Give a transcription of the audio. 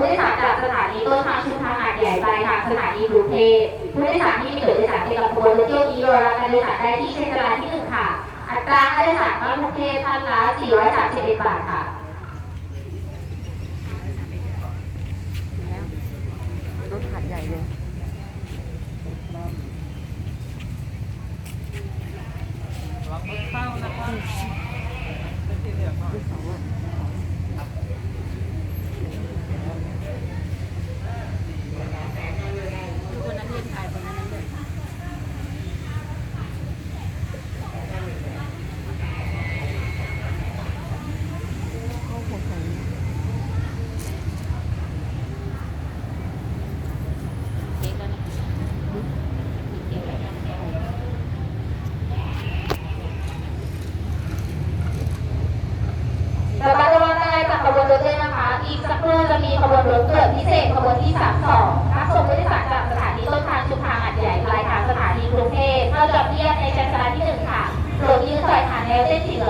ผู้โดยสารจากสถานีต้นทางชุมทางหาดใหญ่ปลายทางสถานีกรุงเทพผู้โดยสารที่มีตั๋วโดยสารประจำตัวรถเที่ยวนี้รอรับการโดยสารได้ที่เช็คจราที่หนึ่งค่ะ อัตราค่าโดยสารมากรุงเทพท่านละ431บาทค่ะรถหัดใหญ่เลยระมัดระวังได้จากขบวนรถด้วยนะคะ อีกสักครู่จะมีขบวนรถเกิดพิเศษขบวนที่ 32รับส่งผู้โดยสารจากสถานีต้นทางชุมทางอัดใหญ่ปลายทางสถานีกรุงเทพเข้าจอดเทียบในชั้นจราที่หนึ่งค่ะโปรดยืนสอยผ่านแนวเส้นสีเหลือง